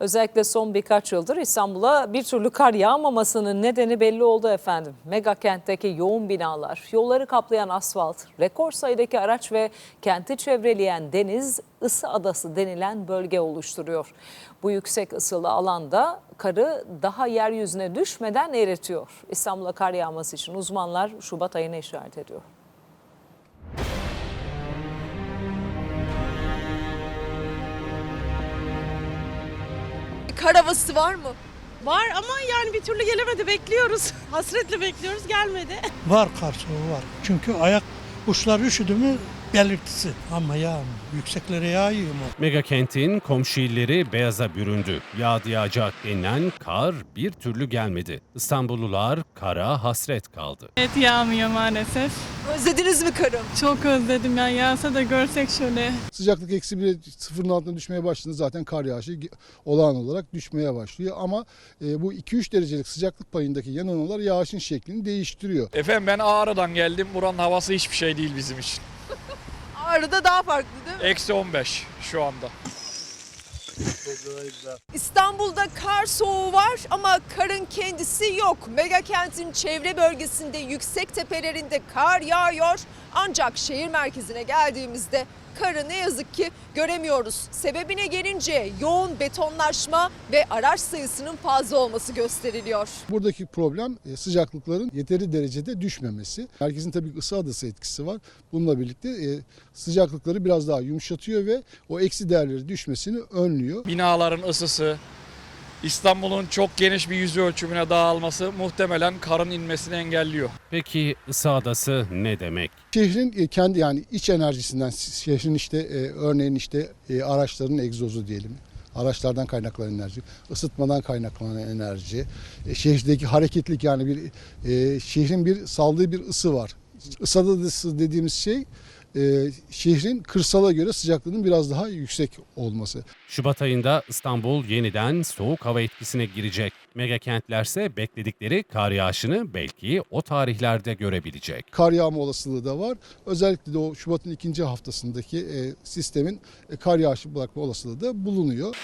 Özellikle son birkaç yıldır İstanbul'a bir türlü kar yağmamasının nedeni belli oldu efendim. Mega kentteki yoğun binalar, yolları kaplayan asfalt, rekor sayıdaki araç ve kenti çevreleyen deniz ısı adası denilen bölge oluşturuyor. Bu yüksek ısılı alanda karı daha yeryüzüne düşmeden eritiyor. İstanbul'a kar yağması için uzmanlar Şubat ayına işaret ediyor. Kar havası var mı? Var ama yani bir türlü gelemedi bekliyoruz. Hasretle bekliyoruz gelmedi. Var kar soğuğu var. Çünkü ayak uçları üşüdü mü belirtisi. Ama ya yükseklere yağıyor mu? Mega kentin komşu illeri beyaza büründü. Yağdı yağacak denilen kar bir türlü gelmedi. İstanbullular kara hasret kaldı. Evet yağmıyor maalesef. Özlediniz mi karı? Çok özledim ya yağsa da görsek şöyle. Sıcaklık eksi bir sıfırın altına düşmeye başladığında zaten kar yağışı olağan olarak düşmeye başlıyor. Ama e, bu 2-3 derecelik sıcaklık payındaki yanılmalar yağışın şeklini değiştiriyor. Efendim ben Ağrı'dan geldim. Buranın havası hiçbir şey değil bizim için. Ağrı'da daha farklı değil mi? Eksi 15 şu anda. İstanbul'da kar soğuğu var ama karın kendisi yok. Mega kentin çevre bölgesinde yüksek tepelerinde kar yağıyor. Ancak şehir merkezine geldiğimizde karı ne yazık ki göremiyoruz. Sebebine gelince yoğun betonlaşma ve araç sayısının fazla olması gösteriliyor. Buradaki problem e, sıcaklıkların yeteri derecede düşmemesi. Herkesin tabii ısı adası etkisi var. Bununla birlikte e, sıcaklıkları biraz daha yumuşatıyor ve o eksi değerleri düşmesini önlüyor. Binaların ısısı, İstanbul'un çok geniş bir yüz ölçümüne dağılması muhtemelen karın inmesini engelliyor. Peki ısı adası ne demek? Şehrin e, kendi yani iç enerjisinden şehrin işte e, örneğin işte e, araçların egzozu diyelim. Araçlardan kaynaklanan enerji, ısıtmadan kaynaklanan enerji, e, şehirdeki hareketlik yani bir e, şehrin bir saldığı bir ısı var. Isı adası dediğimiz şey e, şehrin kırsala göre sıcaklığının biraz daha yüksek olması. Şubat ayında İstanbul yeniden soğuk hava etkisine girecek. Mega kentlerse bekledikleri kar yağışını belki o tarihlerde görebilecek. Kar yağma olasılığı da var. Özellikle de o Şubat'ın ikinci haftasındaki e, sistemin e, kar yağışı bırakma olasılığı da bulunuyor.